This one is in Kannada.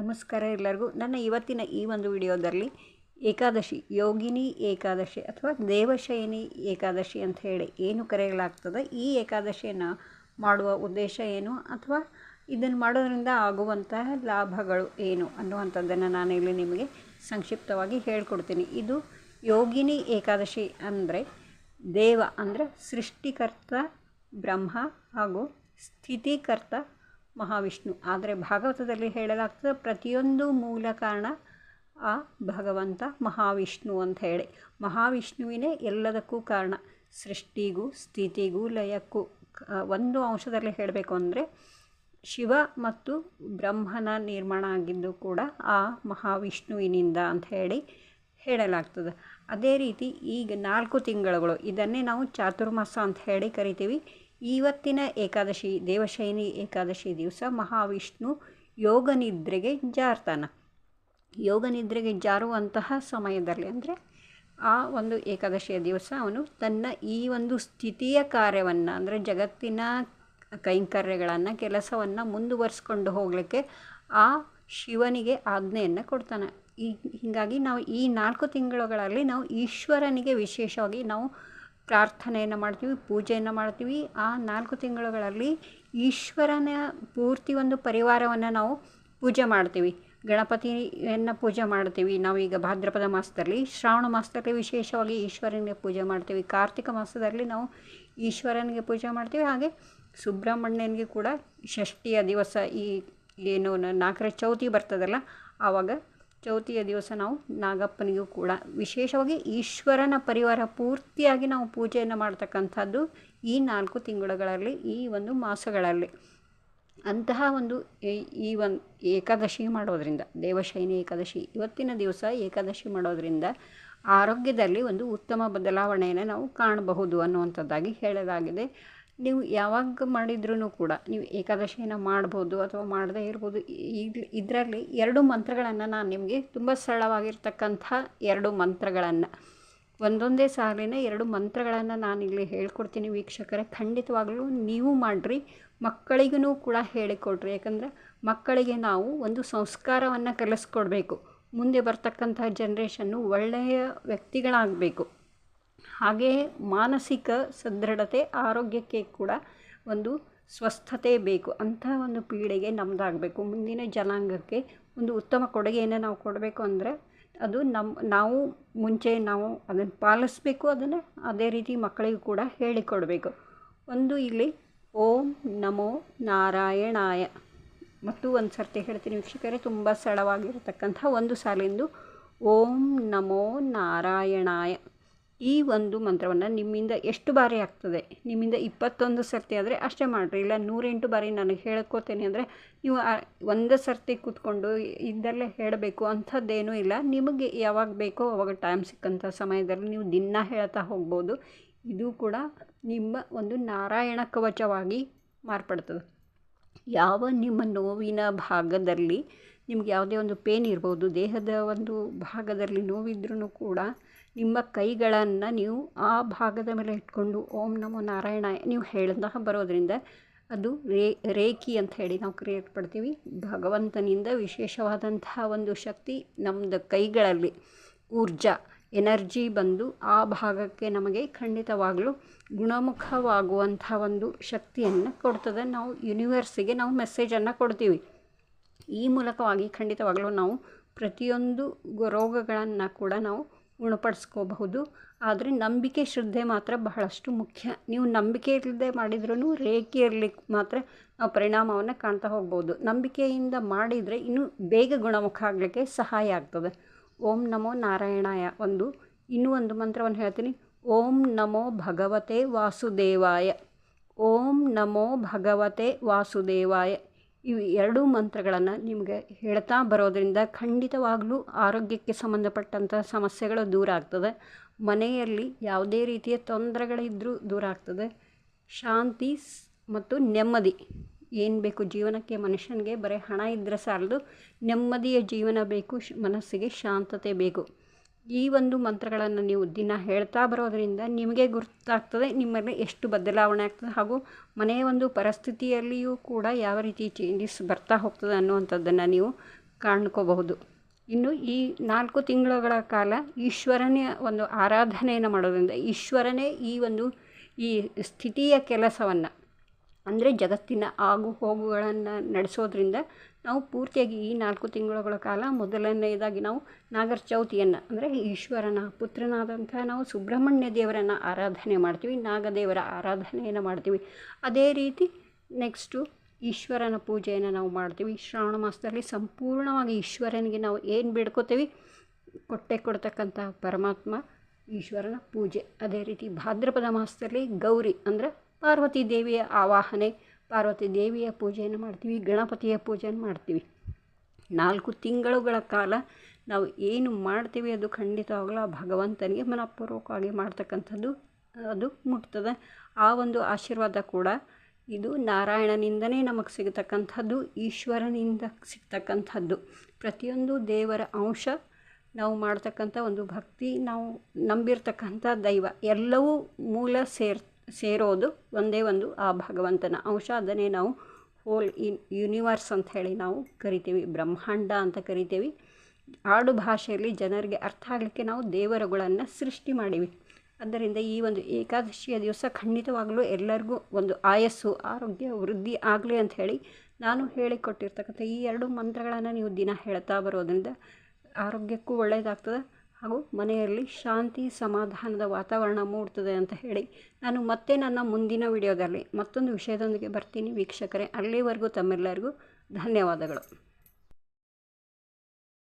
ನಮಸ್ಕಾರ ಎಲ್ಲರಿಗೂ. ನನ್ನ ಇವತ್ತಿನ ಈ ಒಂದು ವಿಡಿಯೋದಲ್ಲಿ ಏಕಾದಶಿ, ಯೋಗಿನಿ ಏಕಾದಶಿ ಅಥವಾ ದೇವಶಯನಿ ಏಕಾದಶಿ ಅಂತ ಹೇಳಿ ಏನು ಕರೆಯಲಾಗ್ತದೆ, ಈ ಏಕಾದಶಿಯನ್ನು ಮಾಡುವ ಉದ್ದೇಶ ಏನು ಅಥವಾ ಇದನ್ನು ಮಾಡೋದರಿಂದ ಆಗುವಂತಹ ಲಾಭಗಳು ಏನು ಅನ್ನುವಂಥದ್ದನ್ನು ನಾನು ಇಲ್ಲಿ ನಿಮಗೆ ಸಂಕ್ಷಿಪ್ತವಾಗಿ ಹೇಳ್ಕೊಡ್ತೀನಿ. ಇದು ಯೋಗಿನಿ ಏಕಾದಶಿ ಅಂದರೆ ದೇವ ಅಂದರೆ ಸೃಷ್ಟಿಕರ್ತ, ಬ್ರಹ್ಮ ಹಾಗೂ ಸ್ಥಿತಿಕರ್ತ ಮಹಾವಿಷ್ಣು. ಆದರೆ ಭಾಗವತದಲ್ಲಿ ಹೇಳಲಾಗ್ತದೆ ಪ್ರತಿಯೊಂದು ಮೂಲ ಕಾರಣ ಆ ಭಗವಂತ ಮಹಾವಿಷ್ಣು ಅಂತ ಹೇಳಿ. ಮಹಾವಿಷ್ಣುವಿನೇ ಎಲ್ಲದಕ್ಕೂ ಕಾರಣ. ಸೃಷ್ಟಿಗೂ, ಸ್ಥಿತಿಗೂ, ಲಯಕ್ಕೂ. ಒಂದು ಅಂಶದಲ್ಲಿ ಹೇಳಬೇಕು ಅಂದರೆ ಶಿವ ಮತ್ತು ಬ್ರಹ್ಮನ ನಿರ್ಮಾಣ ಆಗಿದ್ದು ಕೂಡ ಆ ಮಹಾವಿಷ್ಣುವಿನಿಂದ ಅಂತ ಹೇಳಿ ಹೇಳಲಾಗ್ತದೆ. ಅದೇ ರೀತಿ ಈಗ ನಾಲ್ಕು ತಿಂಗಳುಗಳು. ಇದನ್ನೇ ನಾವು ಚಾತುರ್ಮಾಸ ಅಂತ ಹೇಳಿ ಕರಿತೀವಿ. ಇವತ್ತಿನ ಏಕಾದಶಿ ದೇವಶಯನಿ ಏಕಾದಶಿ ದಿವಸ ಮಹಾವಿಷ್ಣು ಯೋಗ ನಿದ್ರೆಗೆ ಜಾರ್ತಾನ. ಯೋಗ ನಿದ್ರೆಗೆ ಜಾರುವಂತಹ ಸಮಯದಲ್ಲಿ ಅಂದರೆ ಆ ಒಂದು ಏಕಾದಶಿಯ ದಿವಸ ಅವನು ತನ್ನ ಈ ಒಂದು ಸ್ಥಿತಿಯ ಕಾರ್ಯವನ್ನು ಅಂದರೆ ಜಗತ್ತಿನ ಕೈಂಕರ್ಯಗಳನ್ನು, ಕೆಲಸವನ್ನು ಮುಂದುವರಿಸ್ಕೊಂಡು ಹೋಗಲಿಕ್ಕೆ ಆ ಶಿವನಿಗೆ ಆಜ್ಞೆಯನ್ನು ಕೊಡ್ತಾನೆ. ಈ ಹೀಗಾಗಿ ನಾವು ಈ ನಾಲ್ಕು ತಿಂಗಳುಗಳಲ್ಲಿ ನಾವು ಈಶ್ವರನಿಗೆ ವಿಶೇಷವಾಗಿ ನಾವು ಪ್ರಾರ್ಥನೆಯನ್ನು ಮಾಡ್ತೀವಿ, ಪೂಜೆಯನ್ನು ಮಾಡ್ತೀವಿ. ಆ ನಾಲ್ಕು ತಿಂಗಳುಗಳಲ್ಲಿ ಈಶ್ವರನ ಪೂರ್ತಿ ಒಂದು ಪರಿವಾರವನ್ನು ನಾವು ಪೂಜೆ ಮಾಡ್ತೀವಿ. ಗಣಪತಿಯನ್ನು ಪೂಜೆ ಮಾಡ್ತೀವಿ. ನಾವೀಗ ಭಾದ್ರಪದ ಮಾಸದಲ್ಲಿ, ಶ್ರಾವಣ ಮಾಸದಲ್ಲಿ ವಿಶೇಷವಾಗಿ ಈಶ್ವರನಿಗೆ ಪೂಜೆ ಮಾಡ್ತೀವಿ. ಕಾರ್ತಿಕ ಮಾಸದಲ್ಲಿ ನಾವು ಈಶ್ವರನಿಗೆ ಪೂಜೆ ಮಾಡ್ತೀವಿ. ಹಾಗೆ ಸುಬ್ರಹ್ಮಣ್ಯನಿಗೆ ಕೂಡ ಷಷ್ಠಿಯ ದಿವಸ ಈ ಏನು ನಾಲ್ಕರ ಚೌತಿ ಬರ್ತದಲ್ಲ, ಆವಾಗ ಚೌತಿಯ ದಿವಸ ನಾವು ನಾಗಪ್ಪನಿಗೂ ಕೂಡ. ವಿಶೇಷವಾಗಿ ಈಶ್ವರನ ಪರಿವಾರ ಪೂರ್ತಿಯಾಗಿ ನಾವು ಪೂಜೆಯನ್ನು ಮಾಡ್ತಕ್ಕಂಥದ್ದು ಈ ನಾಲ್ಕು ತಿಂಗಳುಗಳಲ್ಲಿ, ಈ ಒಂದು ಮಾಸಗಳಲ್ಲಿ. ಅಂತಹ ಒಂದು ಈ- ಒಂದು ಏಕಾದಶಿ ಮಾಡೋದರಿಂದ, ದೇವಶೈನಿ ಏಕಾದಶಿ, ಇವತ್ತಿನ ದಿವಸ ಏಕಾದಶಿ ಮಾಡೋದರಿಂದ ಆರೋಗ್ಯದಲ್ಲಿ ಒಂದು ಉತ್ತಮ ಬದಲಾವಣೆಯನ್ನು ನಾವು ಕಾಣಬಹುದು ಅನ್ನುವಂಥದ್ದಾಗಿ ಹೇಳಲಾಗಿದೆ. ನೀವು ಯಾವಾಗ ಮಾಡಿದ್ರೂ ಕೂಡ ನೀವು ಏಕಾದಶಿಯನ್ನು ಮಾಡ್ಬೋದು ಅಥವಾ ಮಾಡದೇ ಇರ್ಬೋದು ಇದರಲ್ಲಿ ಎರಡು ಮಂತ್ರಗಳನ್ನು ನಾನು ನಿಮಗೆ ತುಂಬ ಸರಳವಾಗಿರ್ತಕ್ಕಂಥ ಎರಡು ಮಂತ್ರಗಳನ್ನು, ಒಂದೊಂದೇ ಸಾಲಿನ ಎರಡು ಮಂತ್ರಗಳನ್ನು ನಾನು ಇಲ್ಲಿ ಹೇಳ್ಕೊಡ್ತೀನಿ ವೀಕ್ಷಕರೇ. ಖಂಡಿತವಾಗಲೂ ನೀವು ಮಾಡಿರಿ ಮಕ್ಕಳಿಗೂ ಕೂಡ ಹೇಳಿಕೊಡ್ರಿ. ಯಾಕಂದರೆ ಮಕ್ಕಳಿಗೆ ನಾವು ಒಂದು ಸಂಸ್ಕಾರವನ್ನು ಕಲಿಸ್ಕೊಡ್ಬೇಕು. ಮುಂದೆ ಬರ್ತಕ್ಕಂಥ ಜನ್ರೇಷನ್ನು ಒಳ್ಳೆಯ ವ್ಯಕ್ತಿಗಳಾಗಬೇಕು. ಹಾಗೆಯೇ ಮಾನಸಿಕ ಸದೃಢತೆ, ಆರೋಗ್ಯಕ್ಕೆ ಕೂಡ ಒಂದು ಸ್ವಸ್ಥತೆ ಬೇಕು. ಅಂತಹ ಒಂದು ಪೀಳಿಗೆ ನಮ್ಮದಾಗಬೇಕು ಮುಂದಿನ ಜನಾಂಗಕ್ಕೆ ಒಂದು ಉತ್ತಮ ಕೊಡುಗೆಯನ್ನು ನಾವು ಕೊಡಬೇಕು ಅಂದರೆ ಅದು ನಮ್ಮ ನಾವು ಮುಂಚೆ ನಾವು ಅದನ್ನು ಪಾಲಿಸಬೇಕು, ಅದನ್ನು ಅದೇ ರೀತಿ ಮಕ್ಕಳಿಗೂ ಕೂಡ ಹೇಳಿಕೊಡಬೇಕು. ಒಂದು ಇಲ್ಲಿ ಓಂ ನಮೋ ನಾರಾಯಣಾಯ. ಮತ್ತು ಒಂದು ಸರ್ತಿ ಹೇಳ್ತೀನಿ ವೀಕ್ಷಕರೇ, ತುಂಬ ಸರಳವಾಗಿರತಕ್ಕಂಥ ಒಂದು ಸಾಲಿಂದು ಓಂ ನಮೋ ನಾರಾಯಣಾಯ. ಈ ಒಂದು ಮಂತ್ರವನ್ನು ನಿಮ್ಮಿಂದ ಎಷ್ಟು ಬಾರಿ ಆಗ್ತದೆ? ನಿಮ್ಮಿಂದ ಇಪ್ಪತ್ತೊಂದು ಸರ್ತಿ ಆದರೆ ಅಷ್ಟೇ ಮಾಡಿರಿ. ಇಲ್ಲ, ನೂರೆಂಟು ಬಾರಿ ನಾನು ಹೇಳ್ಕೋತೇನೆ ಅಂದರೆ ನೀವು ಒಂದು ಸರ್ತಿ ಕೂತ್ಕೊಂಡು ಇದ್ದಲ್ಲೇ ಹೇಳಬೇಕು. ಅಂಥದ್ದೇನೂ ಇಲ್ಲ. ನಿಮಗೆ ಯಾವಾಗ ಬೇಕೋ ಅವಾಗ ಟೈಮ್ ಸಿಕ್ಕಂಥ ಸಮಯದಲ್ಲಿ ನೀವು ದಿನ ಹೇಳ್ತಾ ಹೋಗ್ಬೋದು. ಇದು ಕೂಡ ನಿಮ್ಮ ಒಂದು ನಾರಾಯಣ ಕವಚವಾಗಿ ಮಾರ್ಪಡ್ತದೆ. ಯಾವ ನಿಮ್ಮ ನೋವಿನ ಭಾಗದಲ್ಲಿ ನಿಮ್ಗೆ ಯಾವುದೇ ಒಂದು ಪೇನ್ ಇರ್ಬೋದು, ದೇಹದ ಒಂದು ಭಾಗದಲ್ಲಿ ನೋವಿದ್ರೂ ಕೂಡ ನಿಮ್ಮ ಕೈಗಳನ್ನು ನೀವು ಆ ಭಾಗದ ಮೇಲೆ ಇಟ್ಕೊಂಡು ಓಂ ನಮೋ ನಾರಾಯಣ ನೀವು ಹೇಳ್ತಾ ಬರೋದರಿಂದ ಅದು ರೇ, ರೇಖಿ ಅಂತ ಹೇಳಿ ನಾವು ಕ್ರಿಯೇಟ್ ಪಡ್ತೀವಿ ಭಗವಂತನಿಂದ ವಿಶೇಷವಾದಂತಹ ಒಂದು ಶಕ್ತಿ ನಮ್ಮದು ಕೈಗಳಲ್ಲಿ. ಊರ್ಜಾ, ಎನರ್ಜಿ ಬಂದು ಆ ಭಾಗಕ್ಕೆ ನಮಗೆ ಖಂಡಿತವಾಗಲೂ ಗುಣಮುಖವಾಗುವಂಥ ಒಂದು ಶಕ್ತಿಯನ್ನು ಕೊಡ್ತದೆ. ನಾವು ಯೂನಿವರ್ಸಿಗೆ ನಾವು ಮೆಸೇಜನ್ನು ಕೊಡ್ತೀವಿ. ಈ ಮೂಲಕವಾಗಿ ಖಂಡಿತವಾಗಲೂ ನಾವು ಪ್ರತಿಯೊಂದು ರೋಗಗಳನ್ನು ಕೂಡ ನಾವು ಗುಣಪಡಿಸ್ಕೋಬಹುದು. ಆದರೆ ನಂಬಿಕೆ ಶ್ರದ್ಧೆ ಮಾತ್ರ ಬಹಳಷ್ಟು ಮುಖ್ಯ. ನೀವು ನಂಬಿಕೆ ಇಲ್ಲದೆ ಮಾಡಿದ್ರೂ ರೇಖೆ ಇರಲಿಕ್ಕೆ ಮಾತ್ರ ನಾವು ಪರಿಣಾಮವನ್ನು ಕಾಣ್ತಾ ಹೋಗ್ಬೋದು. ನಂಬಿಕೆಯಿಂದ ಮಾಡಿದರೆ ಇನ್ನೂ ಬೇಗ ಗುಣಮುಖ ಆಗಲಿಕ್ಕೆ ಸಹಾಯ ಆಗ್ತದೆ. ಓಂ ನಮೋ ನಾರಾಯಣಾಯ ಒಂದು, ಇನ್ನೂ ಒಂದು ಮಂತ್ರವನ್ನು ಹೇಳ್ತೀನಿ. ಓಂ ನಮೋ ಭಗವತೆ ವಾಸುದೇವಾಯ. ಓಂ ನಮೋ ಭಗವತೆ ವಾಸುದೇವಾಯ. ಇವು ಎರಡೂ ಮಂತ್ರಗಳನ್ನು ನಿಮಗೆ ಹೇಳ್ತಾ ಬರೋದರಿಂದ ಖಂಡಿತವಾಗಲೂ ಆರೋಗ್ಯಕ್ಕೆ ಸಂಬಂಧಪಟ್ಟಂಥ ಸಮಸ್ಯೆಗಳು ದೂರ ಆಗ್ತದೆ. ಮನೆಯಲ್ಲಿ ಯಾವುದೇ ರೀತಿಯ ತೊಂದರೆಗಳಿದ್ದರೂ ದೂರ ಆಗ್ತದೆ. ಶಾಂತಿ ಮತ್ತು ನೆಮ್ಮದಿ. ಏನು ಬೇಕು ಜೀವನಕ್ಕೆ? ಮನುಷ್ಯನಿಗೆ ಬರೀ ಹಣ ಇದ್ದರೆ ಸಾಲದು. ನೆಮ್ಮದಿಯ ಜೀವನ ಬೇಕು, ಶ್- ಮನಸ್ಸಿಗೆ ಶಾಂತತೆ ಬೇಕು. ಈ ಒಂದು ಮಂತ್ರಗಳನ್ನು ನೀವು ದಿನ ಹೇಳ್ತಾ ಬರೋದರಿಂದ ನಿಮಗೆ ಗೊತ್ತಾಗ್ತದೆ ನಿಮ್ಮಲ್ಲಿ ಎಷ್ಟು ಬದಲಾವಣೆ ಆಗ್ತದೆ ಹಾಗೂ ಮನೆಯ ಒಂದು ಪರಿಸ್ಥಿತಿಯಲ್ಲಿಯೂ ಕೂಡ ಯಾವ ರೀತಿ ಚೇಂಜಸ್ ಬರ್ತಾ ಹೋಗ್ತದೆ ಅನ್ನುವಂಥದ್ದನ್ನು ನೀವು ಕಾಣ್ಕೋಬಹುದು. ಇನ್ನು ಈ ನಾಲ್ಕು ತಿಂಗಳುಗಳ ಕಾಲ ಈಶ್ವರನೇ ಒಂದು ಆರಾಧನೆಯನ್ನು ಮಾಡೋದರಿಂದ ಈಶ್ವರನೇ ಈ ಒಂದು ಈ ಸ್ಥಿತಿಯ ಕೆಲಸವನ್ನು, ಅಂದರೆ ಜಗತ್ತಿನ ಆಗು ಹೋಗುಗಳನ್ನು ನಡೆಸೋದ್ರಿಂದ ನಾವು ಪೂರ್ತಿಯಾಗಿ ಈ ನಾಲ್ಕು ತಿಂಗಳುಗಳ ಕಾಲ ಮೊದಲನೆಯದಾಗಿ ನಾವು ನಾಗರ ಚೌತಿಯನ್ನು ಅಂದರೆ ಈಶ್ವರನ, ಪುತ್ರನಾದಂಥ ನಾವು ಸುಬ್ರಹ್ಮಣ್ಯ ದೇವರನ್ನು ಆರಾಧನೆ ಮಾಡ್ತೀವಿ, ನಾಗದೇವರ ಆರಾಧನೆಯನ್ನು ಮಾಡ್ತೀವಿ. ಅದೇ ರೀತಿ ನೆಕ್ಸ್ಟು ಈಶ್ವರನ ಪೂಜೆಯನ್ನು ನಾವು ಮಾಡ್ತೀವಿ. ಶ್ರಾವಣ ಮಾಸದಲ್ಲಿ ಸಂಪೂರ್ಣವಾಗಿ ಈಶ್ವರನಿಗೆ ನಾವು ಏನು ಬೇಡ್ಕೋತೀವಿ? ಕೊಟ್ಟೆ ಕೊಡ್ತಕ್ಕಂಥ ಪರಮಾತ್ಮ, ಈಶ್ವರನ ಪೂಜೆ. ಅದೇ ರೀತಿ ಭಾದ್ರಪದ ಮಾಸದಲ್ಲಿ ಗೌರಿ, ಅಂದರೆ ಪಾರ್ವತಿ ದೇವಿಯ ಆವಾಹನೆ ಪಾರ್ವತಿ ದೇವಿಯ ಪೂಜೆಯನ್ನು ಮಾಡ್ತೀವಿ, ಗಣಪತಿಯ ಪೂಜೆಯನ್ನು ಮಾಡ್ತೀವಿ. ನಾಲ್ಕು ತಿಂಗಳುಗಳ ಕಾಲ ನಾವು ಏನು ಮಾಡ್ತೀವಿ ಅದು ಖಂಡಿತವಾಗಲೂ ಆ ಭಗವಂತನಿಗೆ ಮನಪೂರ್ವಕವಾಗಿ ಮಾಡ್ತಕ್ಕಂಥದ್ದು, ಅದು ಮುಟ್ತದೆ. ಆ ಒಂದು ಆಶೀರ್ವಾದ ಕೂಡ ಇದು ನಾರಾಯಣನಿಂದನೇ ನಮಗೆ ಸಿಗತಕ್ಕಂಥದ್ದು, ಈಶ್ವರನಿಂದ ಸಿಗ್ತಕ್ಕಂಥದ್ದು. ಪ್ರತಿಯೊಂದು ದೇವರ ಅಂಶ ನಾವು ಮಾಡ್ತಕ್ಕಂಥ ಒಂದು ಭಕ್ತಿ, ನಾವು ನಂಬಿರ್ತಕ್ಕಂಥ ದೈವ, ಎಲ್ಲವೂ ಮೂಲ ಸೇರ್ ಸೇರೋದು ಒಂದೇ ಒಂದು ಆ ಭಗವಂತನ ಅಂಶ ಅದನ್ನೇ ನಾವು ಹೋಲ್ ಇನ್ ಯೂನಿವರ್ಸ್ ಅಂತ ಹೇಳಿ ನಾವು ಕರಿತೀವಿ, ಬ್ರಹ್ಮಾಂಡ ಅಂತ ಕರಿತೀವಿ. ಆಡು ಭಾಷೆಯಲ್ಲಿ ಜನರಿಗೆ ಅರ್ಥ ಆಗಲಿಕ್ಕೆ ನಾವು ದೇವರುಗಳನ್ನು ಸೃಷ್ಟಿ ಮಾಡೀವಿ. ಅದರಿಂದ ಈ ಒಂದು ಏಕಾದಶಿಯ ದಿವಸ ಖಂಡಿತವಾಗಲೂ ಎಲ್ಲರಿಗೂ ಒಂದು ಆಯಸ್ಸು, ಆರೋಗ್ಯ, ವೃದ್ಧಿ ಆಗಲಿ ಅಂತ ಹೇಳಿ ನಾನು ಹೇಳಿಕೊಟ್ಟಿರ್ತಕ್ಕಂಥ ಈ ಎರಡು ಮಂತ್ರಗಳನ್ನು ನೀವು ದಿನ ಹೇಳ್ತಾ ಬರೋದರಿಂದ ಆರೋಗ್ಯಕ್ಕೂ ಒಳ್ಳೆಯದಾಗ್ತದೆ ಹಾಗೂ ಮನೆಯಲ್ಲಿ ಶಾಂತಿ ಸಮಾಧಾನದ ವಾತಾವರಣ ಮೂಡ್ತದೆ ಅಂತ ಹೇಳಿ ನಾನು ಮತ್ತೆ ನನ್ನ ಮುಂದಿನ ವಿಡಿಯೋದಲ್ಲಿ ಮತ್ತೊಂದು ವಿಷಯದೊಂದಿಗೆ ಬರ್ತೀನಿ. ವೀಕ್ಷಕರೇ, ಅಲ್ಲಿವರೆಗೂ ತಮ್ಮೆಲ್ಲರಿಗೂ ಧನ್ಯವಾದಗಳು.